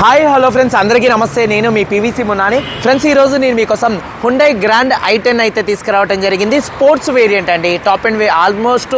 Hi hello friends అందరికీ నమస్తే. నేను మీ పీవీసీ మున్నాని. ఫ్రెండ్స్ ఈరోజు నేను మీకోసం హుండై గ్రాండ్ ఐ టెన్ అయితే తీసుకురావడం జరిగింది. స్పోర్ట్స్ వేరియంట్ అండి. టాప్ అండ్ వే almost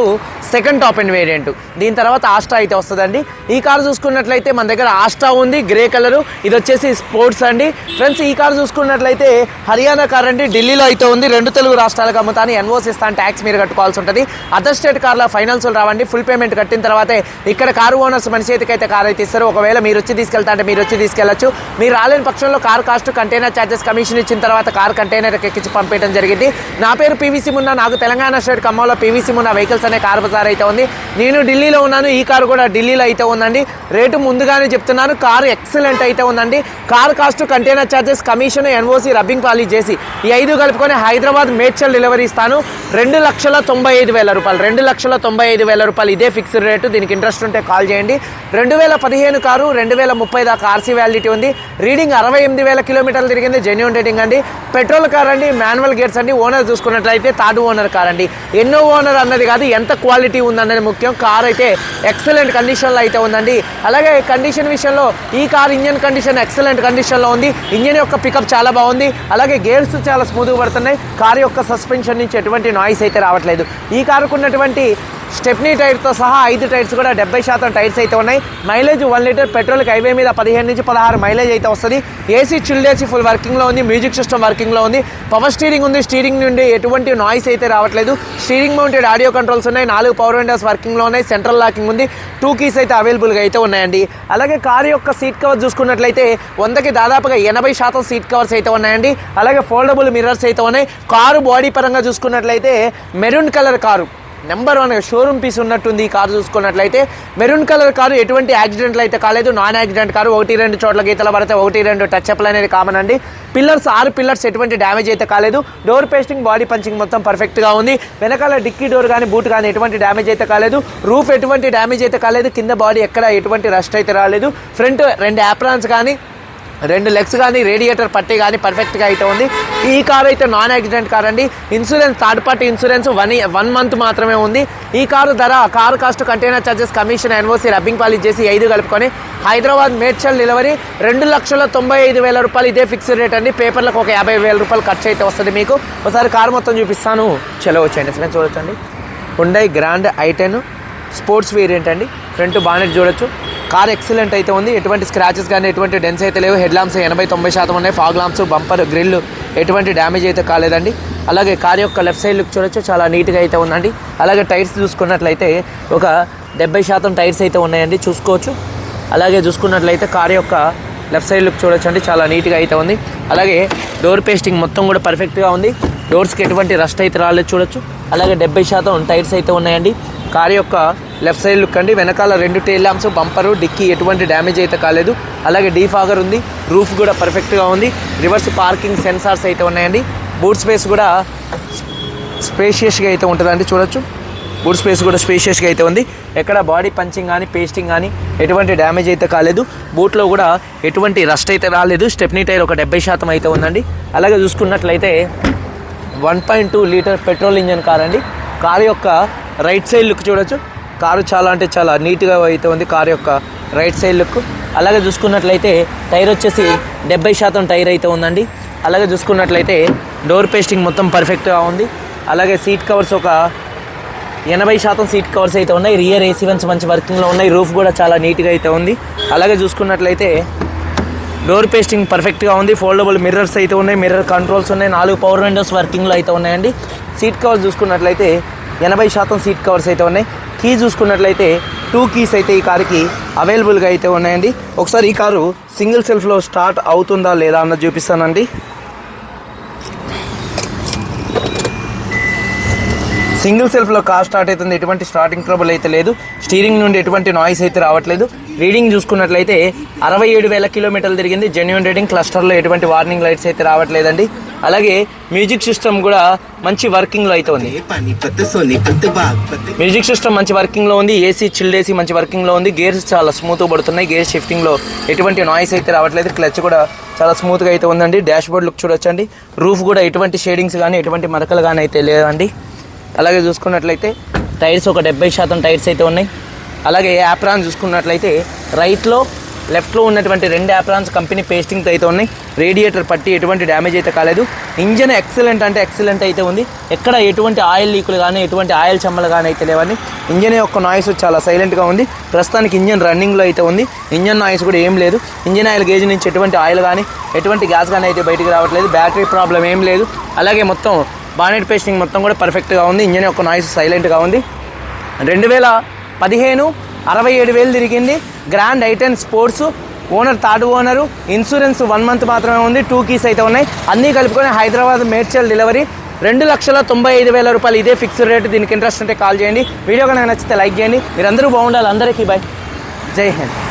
second top end variant దీని తర్వాత ఆస్టా అయితే వస్తుందండి. ఈ కారు చూసుకున్నట్లయితే మన దగ్గర ఆస్టా ఉంది గ్రే కలరు ఇది వచ్చేసి స్పోర్ట్స్ అండి. ఫ్రెండ్స్ ఈ కారు చూసుకున్నట్లయితే హర్యానా కార్ అండి. ఢిల్లీలో అయితే ఉంది. రెండు తెలుగు రాష్ట్రాలకు అమ్ముతాను. ఎన్ఓస్ ఇస్తాను. ట్యాక్స్ మీరు కట్టుకోవాల్సి ఉంటుంది. అదర్ స్టేట్ కార్ల ఫైనాన్స్ రావండి. ఫుల్ పేమెంట్ కట్టిన తర్వాతే ఇక్కడ కారు ఓనర్స్ మన చేతికి అయితే కార్ అయితే ఇస్తారు. ఒకవేళ మీరు వచ్చి తీసుకెళ్తా అంటే మీరు వచ్చి తీసుకెళ్ళొచ్చు మీరు రాలేని పక్షంలో car cost container charges commission ఇచ్చిన తర్వాత కార్ కంటైనర్ ఎక్కించి పంపించడం జరిగింది. నా పేరు పీవీసీ మున్నా నాకు తెలంగాణ స్టేట్ ఖమ్మంలో పీవీసీ మున్నా వెహికల్స్ అనే కార్ బజార్ అయితే ఉంది. నేను ఢిల్లీలో ఉన్నాను ఈ కారు కూడా ఢిల్లీలో అయితే ఉందండి. రేటు ముందుగానే చెప్తున్నాను కారు ఎక్సలెంట్ అయితే ఉందండి. Car cost container charges commission NOC rubbing polish చేసి ఈ ఐదు కలుపుకొని హైదరాబాద్ మేడ్చల్ డెలివరీ ఇస్తాను. రెండు లక్షల తొంభై ఐదు వేల రూపాయలు రెండు లక్షల తొంభై ఐదు వేల రూపాయలు ఇదే ఫిక్స్డ్ రేటు దీనికి ఇంట్రెస్ట్ ఉంటే కాల్ చేయండి. రెండు వేల పదిహేను కారు రెండు వేల ముప్పై దాకా ఆర్సీ వ్యాలిడిటీ ఉంది. రీడింగ్ అరవై ఎనిమిది వేల కిలోమీటర్లు తిరిగింది. జెన్యున్ రేటింగ్ అండి. పెట్రోల్ కార్ అండి మాన్యువల్ గేట్స్ అండి. ఓనర్ చూసుకున్నట్లయితే థర్డ్ ఓనర్ కార్ అండి. ఎన్నో ఓనర్ అన్నది కాదు ఎంత క్వాలిటీ ఉందన్నది ముఖ్యం. కార్ అయితే ఎక్సలెంట్ కండిషన్లో అయితే ఉందండి. అలాగే కండిషన్ విషయంలో ఈ కార్ ఇంజన్ కండిషన్ ఎక్సలెంట్ కండిషన్లో ఉంది. ఇంజన్ యొక్క పికప్ చాలా బాగుంది. అలాగే గేర్స్ చాలా స్మూత్గా పడుతున్నాయి. కార్ యొక్క సస్పెన్షన్ నుంచి ఎటువంటి నాయిస్ అయితే రావట్లేదు. ఈ కారుకు ఉన్నటువంటి స్టెప్నీ టైర్తో సహా ఐదు టైర్స్ కూడా డెబ్బై శాతం టైర్స్ అయితే ఉన్నాయి. మైలేజ్ వన్ లీటర్ పెట్రోల్కి హైవే మీద పదిహేను నుంచి పదహారు మైలేజ్ అయితే వస్తుంది. ఏసీ చిల్డ్ ఏసీ ఫుల్ వర్కింగ్లో ఉంది మ్యూజిక్ సిస్టమ్ వర్కింగ్లో ఉంది. పవర్ స్టీరింగ్ ఉంది స్టీరింగ్ నుండి ఎటువంటి నాయిస్ అయితే రావట్లేదు. స్టీరింగ్ మౌంటెడ్ ఆడియో కంట్రోల్స్ ఉన్నాయి నాలుగు పవర్ విండోస్ వర్కింగ్లో ఉన్నాయి సెంట్రల్ లాకింగ్ ఉంది. టూ కీస్ అయితే అవైలబుల్గా అయితే ఉన్నాయండి. అలాగే కారు యొక్క సీట్ కవర్ చూసుకున్నట్లయితే వందకి దాదాపుగా ఎనభై శాతం సీట్ కవర్స్ అయితే ఉన్నాయండి. అలాగే ఫోల్డబుల్ మిర్రర్స్ అయితే ఉన్నాయి. కారు బాడీ పరంగా చూసుకున్నట్లయితే maroon colour car. Number one showroom piece ఉన్నట్టుంది ఈ కారు చూసుకున్నట్లయితే. మెరూన్ కలర్ కారు ఎటువంటి యాక్సిడెంట్లు అయితే కాలేదు. నాన్ యాక్సిడెంట్ కారు ఒకటి రెండు చోట్ల గీతలు పడితే ఒకటి రెండు టచ్ అప్లు అనేది కామన్ అండి. పిల్లర్స్ ఆరు పిల్లర్స్ ఎటువంటి డ్యామేజ్ అయితే కాలేదు. డోర్ పేస్టింగ్ బాడీ పంచింగ్ మొత్తం పర్ఫెక్ట్గా ఉంది. వెనకాల డిక్కీ డోర్ కానీ బూట్ కానీ ఎటువంటి డ్యామేజ్ అయితే కాలేదు. రూఫ్ ఎటువంటి డ్యామేజ్ అయితే కాలేదు. కింద బాడీ ఎక్కడ ఎటువంటి రస్ట్ అయితే రాలేదు. ఫ్రంట్ రెండు యాప్రాన్స్ కానీ రెండు లెగ్స్ కానీ రేడియేటర్ పట్టి కానీ పర్ఫెక్ట్గా అయితే ఉంది. ఈ కార్ అయితే నాన్ యాక్సిడెంట్ కార్ అండి. Insurance third party insurance one one month మాత్రమే ఉంది. ఈ కారు ధర car cost container charges commission NOC rubbing polish చేసి ఐదు కలుపుకొని హైదరాబాద్ మేడ్చల్ డెలివరీ రెండు లక్షల తొంభై ఐదు వేల రూపాయలు ఇదే ఫిక్స్డ్ రేట్ అండి. పేపర్లకు ఒక యాభై వేల రూపాయలు ఖర్చు అయితే వస్తుంది మీకు. ఒకసారి కారు మొత్తం చూపిస్తాను. చలో వచ్చేయండి ఫ్రెండ్స్ చూడొచ్చండి. Hyundai grand i ten sports variant అండి. ఫ్రంట్ బానెట్ చూడొచ్చు. కార్ ఎక్సలెంట్ అయితే ఉంది. ఎటువంటి స్క్రాచెస్ కానీ ఎటువంటి డెన్స్ అయితే లేవు. హెడ్ లాంప్స్ ఎనభై తొంభై శాతం ఉన్నాయి. ఫాగ్ లాంప్స్ బంపర్ గ్రిల్ ఎటువంటి డ్యామేజ్ అయితే కాలేదండి. అలాగే కార్ యొక్క లెఫ్ట్ సైడ్ లుక్ చూడొచ్చు. చాలా నీట్గా అయితే ఉందండి. అలాగే టైర్స్ చూసుకున్నట్లయితే ఒక డెబ్బై శాతం టైర్స్ అయితే ఉన్నాయండి. చూసుకోవచ్చు. అలాగే చూసుకున్నట్లయితే కార్ యొక్క లెఫ్ట్ సైడ్ లుక్ చూడొచ్చు అండి చాలా నీట్గా అయితే ఉంది. అలాగే డోర్ పేస్టింగ్ మొత్తం కూడా పర్ఫెక్ట్గా ఉంది. డోర్స్కి ఎటువంటి రస్ట్ అయితే రాలేదు. చూడొచ్చు. అలాగే డెబ్బై శాతం టైర్స్ అయితే ఉన్నాయండి. కార్ యొక్క లెఫ్ట్ సైడ్ లుక్ అండి. వెనకాల రెండు టైల్ ల్యాంప్స్ బంపరు డిక్కీ ఎటువంటి డ్యామేజ్ అయితే కాలేదు. అలాగే డీఫాగర్ ఉంది రూఫ్ కూడా పర్ఫెక్ట్గా ఉంది. రివర్స్ పార్కింగ్ సెన్సార్స్ అయితే ఉన్నాయండి. బూట్ స్పేస్ కూడా స్పేషియస్గా అయితే ఉంటుందండి చూడొచ్చు. బూట్ స్పేస్ కూడా స్పేషియస్గా అయితే ఉంది. ఎక్కడ బాడీ పంచింగ్ కానీ పేస్టింగ్ కానీ ఎటువంటి డ్యామేజ్ అయితే కాలేదు. బూట్లో కూడా ఎటువంటి రస్ట్ అయితే రాలేదు. స్టెప్నీ టైర్ ఒక డెబ్బై శాతం అయితే ఉందండి. అలాగే చూసుకున్నట్లయితే one point two litre petrol engine car అండి. కారు యొక్క రైట్ సైడ్ లుక్ చూడొచ్చు. కారు చాలా అంటే చాలా నీట్గా అయితే ఉంది కారు యొక్క రైట్ సైడ్ లుక్. అలాగే చూసుకున్నట్లయితే టైర్ వచ్చేసి డెబ్బై శాతం టైర్ అయితే ఉందండి. అలాగే చూసుకున్నట్లయితే డోర్ పేస్టింగ్ మొత్తం పర్ఫెక్ట్గా ఉంది. అలాగే సీట్ కవర్స్ ఒక ఎనభై శాతం సీట్ కవర్స్ అయితే ఉన్నాయి. రియర్ ఏసీ వన్స్ మంచి వర్కింగ్లో ఉన్నాయి. రూఫ్ కూడా చాలా నీట్గా అయితే ఉంది. అలాగే చూసుకున్నట్లయితే డోర్ పేస్టింగ్ పర్ఫెక్ట్గా ఉంది. ఫోల్డబుల్ మిర్రర్స్ అయితే ఉన్నాయి. మిర్రర్ కంట్రోల్స్ ఉన్నాయి. నాలుగు పవర్ విండోస్ వర్కింగ్లో అయితే ఉన్నాయండి. సీట్ కవర్స్ చూసుకున్నట్లయితే ఎనభై శాతం సీట్ కవర్స్ అయితే ఉన్నాయి. కీ చూసుకున్నట్లయితే టూ కీస్ అయితే ఈ కారుకి అవైలబుల్గా అయితే ఉన్నాయండి. ఒకసారి ఈ కారు సింగిల్ సెల్ఫ్లో స్టార్ట్ అవుతుందా లేదా అన్నది చూపిస్తానండి. సింగిల్ సెల్ఫ్లో కార్ స్టార్ట్ అవుతుంది. ఎటువంటి స్టార్టింగ్ ట్రబుల్ అయితే లేదు. స్టీరింగ్ నుండి ఎటువంటి నాయిస్ అయితే రావట్లేదు. రీడింగ్ చూసుకున్నట్లయితే అరవై ఏడు వేల కిలోమీటర్లు తిరిగింది. జెన్యున్ రీడింగ్ క్లస్టర్లో ఎటువంటి వార్నింగ్ లైట్స్ అయితే రావట్లేదండి. అలాగే మ్యూజిక్ సిస్టమ్ కూడా మంచి వర్కింగ్లో అయితే ఉంది. మ్యూజిక్ సిస్టమ్ మంచి వర్కింగ్లో ఉంది. ఏసీ చిల్డ్ ఏసీ మంచి వర్కింగ్లో ఉంది. గేర్స్ చాలా స్మూత్గా పడుతున్నాయి. గేర్ షిఫ్టింగ్లో ఎటువంటి నాయిస్ అయితే రావట్లేదు. క్లచ్ కూడా చాలా స్మూత్గా అయితే ఉందండి. డాష్ బోర్డ్ లుక్ చూడొచ్చండి. రూఫ్ కూడా ఎటువంటి షేడింగ్స్ కానీ ఎటువంటి మరకలు కానీ అయితే లేదండి అలాగే చూసుకున్నట్లయితే టైర్స్ ఒక డెబ్బై శాతం టైర్స్ అయితే ఉన్నాయి. అలాగే యాప్రాన్ చూసుకున్నట్లయితే రైట్లో లెఫ్ట్లో ఉన్నటువంటి రెండు యాప్రాన్స్ కంపెనీ పేస్టింగ్ అయితే ఉన్నాయి. రేడియేటర్ పట్టి ఎటువంటి డ్యామేజ్ అయితే కాలేదు. ఇంజన్ ఎక్సలెంట్ అంటే ఎక్సలెంట్ అయితే ఉంది. ఎక్కడ ఎటువంటి ఆయిల్ లీకులు కానీ ఎటువంటి ఆయిల్ చెమ్మలు కానీ అయితే లేవని ఇంజన్ యొక్క నాయిస్ చాలా సైలెంట్గా ఉంది. ప్రస్తుతానికి ఇంజన్ రన్నింగ్లో అయితే ఉంది. ఇంజన్ నాయిస్ కూడా ఏం లేదు. ఇంజన్ ఆయిల్ గేజ్ నుంచి ఎటువంటి ఆయిల్ కానీ ఎటువంటి గ్యాస్ కానీ అయితే బయటికి రావట్లేదు. బ్యాటరీ ప్రాబ్లం ఏం లేదు. అలాగే మొత్తం బానెట్ పేస్టింగ్ మొత్తం కూడా పర్ఫెక్ట్గా ఉంది. ఇంజన్ యొక్క నాయిస్ సైలెంట్గా ఉంది. రెండు వేల పదిహేను అరవై ఏడు వేలు తిరిగింది. Grand i ten sports owner third owner insurance one month మాత్రమే ఉంది. టూ కీస్ అయితే ఉన్నాయి. అన్నీ కలుపుకొని హైదరాబాద్ మేడ్చల్ డెలివరీ. రెండు లక్షల తొంభై ఐదు వేల రూపాయలు ఇదే ఫిక్స్డ్ రేటు. దీనికి ఇంట్రెస్ట్ ఉంటే కాల్ చేయండి. వీడియో కనుక నచ్చితే లైక్ చేయండి. మీరందరూ బాగుండాలి. అందరికీ బాయ్ జై హింద్.